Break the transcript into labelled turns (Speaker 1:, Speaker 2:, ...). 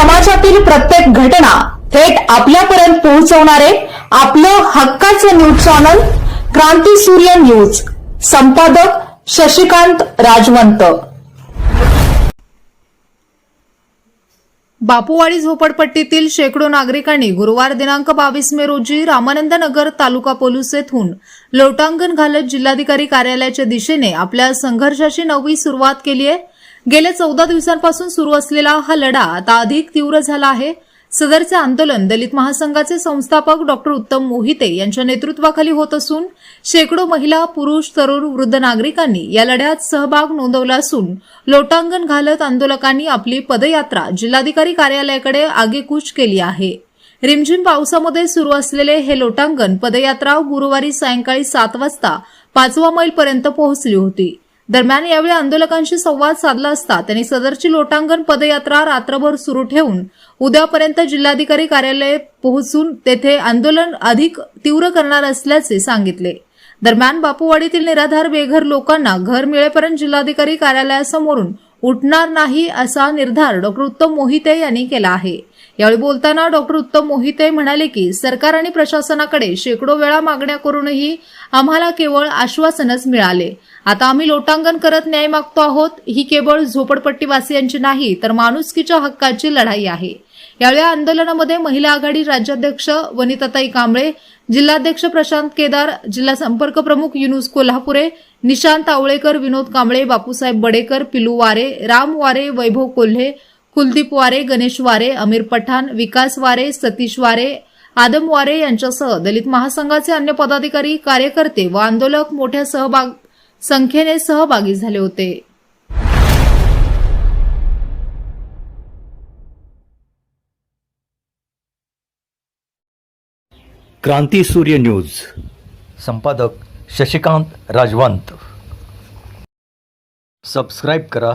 Speaker 1: समाजातील प्रत्येक घटना थेट आपल्यापर्यंत पोहोचवणारे आपलं हक्काचं न्यूज चॅनल क्रांती सूर्य न्यूज. संपादक शशिकांत राजवंत.
Speaker 2: बापूवाडी झोपडपट्टीतील शेकडो नागरिकांनी गुरुवार दिनांक बावीस मे रोजी रामानंद नगर तालुका पोलीस येथून लोटांगण घालत जिल्हाधिकारी कार्यालयाच्या दिशेने आपल्या संघर्षाची नवी सुरुवात केली आहे. गेल्या चौदा दिवसांपासून सुरू असलेला हा लढा आता अधिक तीव्र झाला आहे. सदरचे आंदोलन दलित महासंघाचे संस्थापक डॉक्टर उत्तम मोहिते यांच्या नेतृत्वाखाली होत असून शेकडो महिला पुरुष तरुण वृद्ध नागरिकांनी या लढ्यात सहभाग नोंदवला असून लोटांगण घालत आंदोलकांनी आपली पदयात्रा जिल्हाधिकारी कार्यालयाकडे आगेकूच केली आहे. रिमझिम पावसामध्ये सुरू असलेले हे लोटांगण पदयात्रा गुरुवारी सायंकाळी सात वाजता पाचवा मैलपर्यंत पोहोचली होती. दरम्यान यावेळी आंदोलकांशी संवाद साधला असता त्यांनी सदरची लोटांगण पदयात्रा रात्रभर सुरू ठेवून उद्यापर्यंत जिल्हाधिकारी कार्यालय पोहोचून तेथे आंदोलन अधिक तीव्र करणार असल्याचे सांगितले. दरम्यान बापूवाडीतील निराधार बेघर लोकांना घर मिळेपर्यंत जिल्हाधिकारी कार्यालयासमोरून उठणार नाही असा निर्धार डॉक्टर उत्तम मोहिते यांनी केला आहे. यावेळी बोलताना डॉक्टर उत्तम मोहिते म्हणाले की सरकार आणि प्रशासनाकडे शेकडो वेळा मागण्या करूनही आम्हाला केवळ आश्वासनच मिळाले. आता आम्ही लोटांगण करत न्याय मागतो आहोत ही केवळ झोपडपट्टीवासियांची नाही तर माणुसकीच्या हक्काची लढाई आहे. यावेळी आंदोलनामध्ये महिला आघाडी राज्याध्यक्ष वनिताताई कांबळे जिल्हाध्यक्ष प्रशांत केदार जिल्हा संपर्क प्रमुख युनुस कोल्हापुरे निशांत आवळेकर विनोद कांबळे बापूसाहेब बडेकर पिलू वारे राम वारे वैभव कोल्हे कुलदीप वारे गणेश वारे अमीर पठाण विकास वारे सतीश वारे आदम वारे यांच्यासह दलित महासंघाचे अन्य पदाधिकारी कार्यकर्ते व आंदोलक मोठ्या सहभाग संख्येने सहभागी झाले होते.
Speaker 3: क्रांती सूर्य न्यूज. संपादक शशिकांत राजवंत. सबस्क्राईब करा.